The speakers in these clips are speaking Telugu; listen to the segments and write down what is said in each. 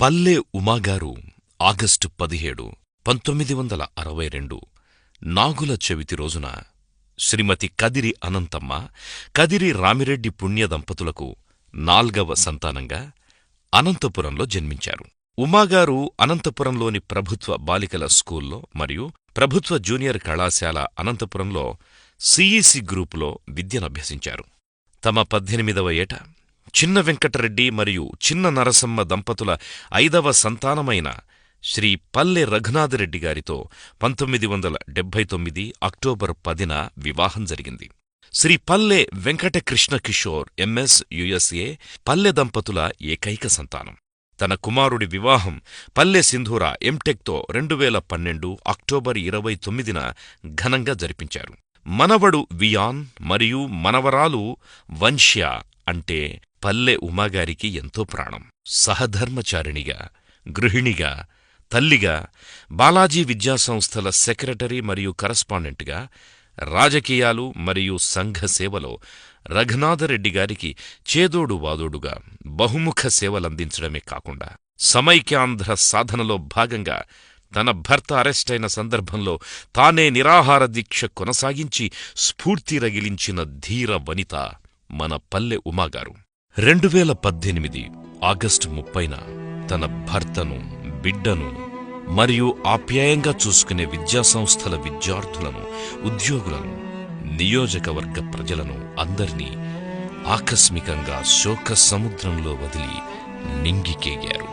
పల్లె ఉమాగారు ఆగస్టు పదిహేడు పంతొమ్మిది వందల అరవై రెండు నాగుల చెవితి రోజున శ్రీమతి కదిరి అనంతమ్మ కదిరి రామిరెడ్డి పుణ్య దంపతులకు నాల్గవ సంతానంగా అనంతపురంలో జన్మించారు. ఉమాగారు అనంతపురంలోని ప్రభుత్వ బాలికల స్కూల్లో మరియు ప్రభుత్వ జూనియర్ కళాశాల అనంతపురంలో సిఈసి గ్రూపులో విద్యనభ్యసించారు తమ పద్దెనిమిదవ ఏట చిన్న వెంకటరెడ్డి మరియు చిన్న నరసమ్మ దంపతుల ఐదవ సంతానమైన శ్రీ పల్లె రఘునాథరెడ్డి గారితో పంతొమ్మిది వందల డెబ్బై తొమ్మిది అక్టోబర్ పదిన వివాహం జరిగింది. శ్రీ పల్లె వెంకటకృష్ణ కిషోర్ ఎంఎస్ యుఎస్ఏ పల్లె దంపతుల ఏకైక సంతానం. తన కుమారుడి వివాహం పల్లె సింధూర ఎంటెక్తో రెండు వేల పన్నెండు అక్టోబర్ ఇరవై తొమ్మిదిన ఘనంగా జరిపించారు. మనవడు వియాన్ మరియు మనవరాలు వంశ్య అంటే పల్లె ఉమాగారికి ఎంతో ప్రాణం. సహధర్మచారిణిగా గృహిణిగా తల్లిగా బాలాజీ విద్యాసంస్థల సెక్రటరీ మరియు కరస్పాండెంట్గా రాజకీయాలు మరియు సంఘ సేవలో రఘునాథరెడ్డి గారికి చేదోడు వాదోడుగా బహుముఖ సేవలందించడమే కాకుండా సమైక్యాంధ్ర సాధనలో భాగంగా తన భర్త అరెస్టైన సందర్భంలో తానే నిరాహార దీక్ష కొనసాగించి స్ఫూర్తి రగిలించిన ధీర వనిత మన పల్లె ఉమాగారు. రెండు వేల పద్దెనిమిది ఆగస్టు ముప్పైన తన భర్తను బిడ్డను మరియు ఆప్యాయంగా చూసుకునే విద్యాసంస్థల విద్యార్థులను ఉద్యోగులను నియోజకవర్గ ప్రజలను అందరినీ ఆకస్మికంగా శోక సముద్రంలో వదిలి నింగికేగారు.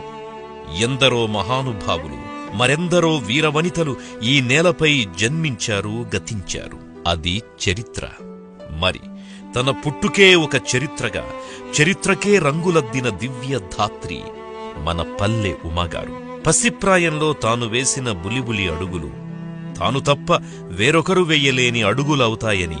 ఎందరో మహానుభావులు మరెందరో వీరవనితలు ఈ నేలపై జన్మించారు గతించారు. అది చరిత్ర. మరి తన పుట్టుకే ఒక చరిత్రగా చరిత్రకే రంగులద్దిన దివ్య ధాత్రి మన పల్లె ఉమాగారు. పసిప్రాయంలో తాను వేసిన బులిబులి అడుగులు తాను తప్ప వేరొకరు వెయ్యలేని అడుగులవుతాయని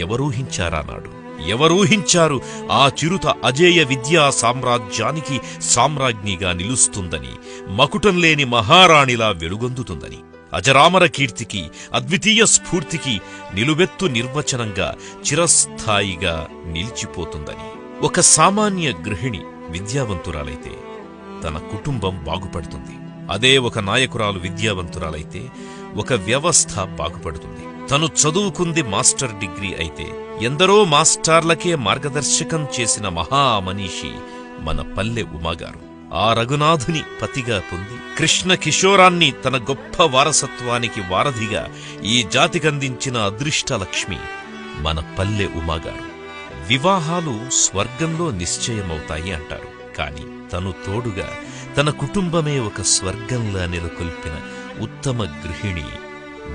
ఎవరూహించారానాడు ఎవరూహించారు ఆ చిరుత అజేయ విద్యా సామ్రాజ్యానికి సామ్రాజ్ఞిగా నిలుస్తుందని మకుటం లేని మహారాణిలా వెలుగొందుతుందని? అజరామర కీర్తికి అద్వితీయ స్ఫూర్తికి నిలువెత్తు నిర్వచనంగా చిరస్థాయిగా నిలిచిపోతుందని. ఒక సామాన్య గృహిణి విద్యావంతురాలైతే తన కుటుంబం బాగుపడుతుంది. అదే ఒక నాయకురాలు విద్యావంతురాలైతే ఒక వ్యవస్థ బాగుపడుతుంది. తను చదువుకుంది మాస్టర్ డిగ్రీ అయితే ఎందరో మాస్టార్లకే మార్గదర్శకం చేసిన మహామనీషి మన పల్లె ఉమాగారు. ఆ రఘునాథుని పతిగా పొంది కృష్ణ కిషోరాన్ని తన గొప్ప వారసత్వానికి వారధిగా ఈ జాతికందించిన అదృష్టలక్ష్మి మన పల్లె ఉమాగారు. వివాహాలు స్వర్గంలో నిశ్చయమవుతాయి అంటారు. కాని తను తోడుగా తన కుటుంబమే ఒక స్వర్గంలా నెలకొల్పిన ఉత్తమ గృహిణి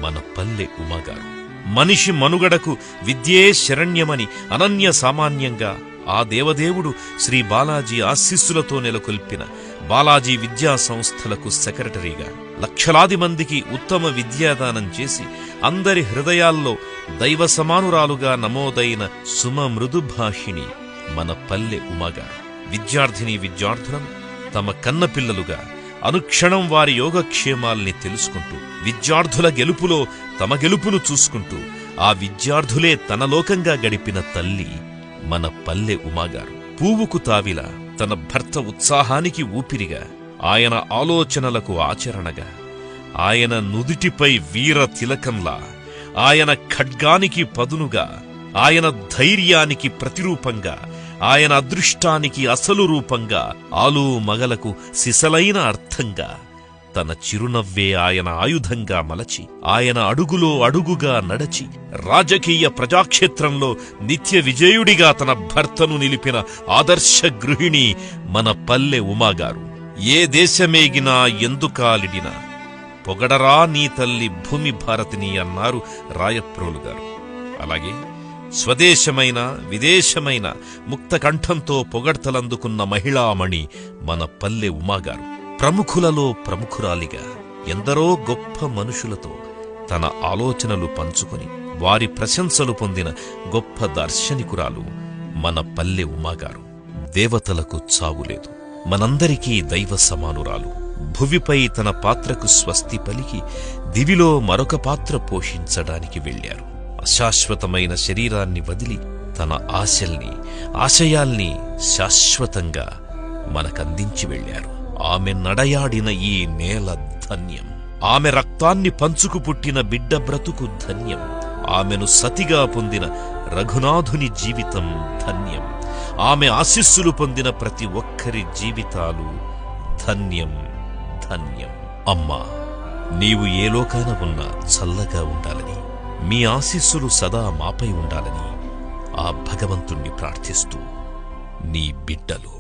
మన పల్లె ఉమాగారు. మనిషి మనుగడకు విద్యే శరణ్యమని అనన్య సామాన్యంగా ఆ దేవదేవుడు శ్రీ బాలాజీ ఆశీస్సులతో నెలకొల్పిన బాలాజీ విద్యా సంస్థలకు సెక్రటరీగా లక్షలాది మందికి ఉత్తమ విద్యాదానం చేసి అందరి హృదయాల్లో దైవ సమానురాలుగా నమోదైన సుమ మృదుభాషిణి మన పల్లె ఉమాగారు విద్యార్థిని విద్యార్థులను తమ కన్నపిల్లలుగా అనుక్షణం వారి యోగక్షేమాల్ని తెలుసుకుంటూ విద్యార్థుల గెలుపులో తమ గెలుపును చూసుకుంటూ ఆ విద్యార్థులే తన లోకంగా గడిపిన తల్లి మన పల్లె ఉమాగారు. పూవుకు తావిల తన భర్త ఉత్సాహానికి ఊపిరిగా ఆయన ఆలోచనలకు ఆచరణగా. ఆయన నుదిటిపై వీర తిలకంలా ఆయన ఖడ్గానికి పదునుగా ఆయన ధైర్యానికి ప్రతిరూపంగా ఆయన అదృష్టానికి అసలు రూపంగా ఆలు మగలకు సిసలైన అర్థంగా. తన చిరునవ్వే ఆయన ఆయుధంగా మలచి ఆయన అడుగులో అడుగుగా నడచి రాజకీయ ప్రజాక్షేత్రంలో నిత్య విజయుడిగా తన భర్తను నిలిపిన ఆదర్శ గృహిణి మన పల్లె ఉమాగారు. ఏ దేశమేగినా ఎందుకాలిడినా పొగడరా నీ తల్లి భూమి భారతిని అన్నారు రాయప్రోలు గారు. అలాగే స్వదేశమైన విదేశమైన ముక్త కంఠంతో పొగడ్తలందుకున్న మహిళామణి మన పల్లె ఉమాగారు. ప్రముఖులలో ప్రముఖురాలిగా ఎందరో గొప్ప మనుషులతో తన ఆలోచనలు పంచుకొని వారి ప్రశంసలు పొందిన గొప్ప దార్శనికురాలు మన పల్లె ఉమాగారు. దేవతలకు చావులేదు మనందరికీ దైవ సమానురాలు. భువిపై తన పాత్రకు స్వస్తి పలికి దివిలో మరొక పాత్ర పోషించడానికి వెళ్ళారు. అశాశ్వతమైన శరీరాన్ని వదిలి తన ఆశల్ని ఆశయాల్ని శాశ్వతంగా మనకందించి వెళ్ళారు. ఆమె నడయాడిన ఈ నేల ధన్యం. ఆమె రక్తాన్ని పంచుకు పుట్టిన బిడ్డ బ్రతుకు ధన్యం. ఆమెను సతిగా పొందిన రఘునాథుని జీవితం ధన్యం. ఆమె ఆశీస్సులు పొందిన ప్రతి ఒక్కరి జీవితాలు ధన్యం ధన్యం. అమ్మా నీవు ఏ లోకాన ఉన్నా చల్లగా ఉండాలని మీ ఆశీస్సులు సదా మాపై ఉండాలని ఆ భగవంతుణ్ణి ప్రార్థిస్తూ నీ బిడ్డలు.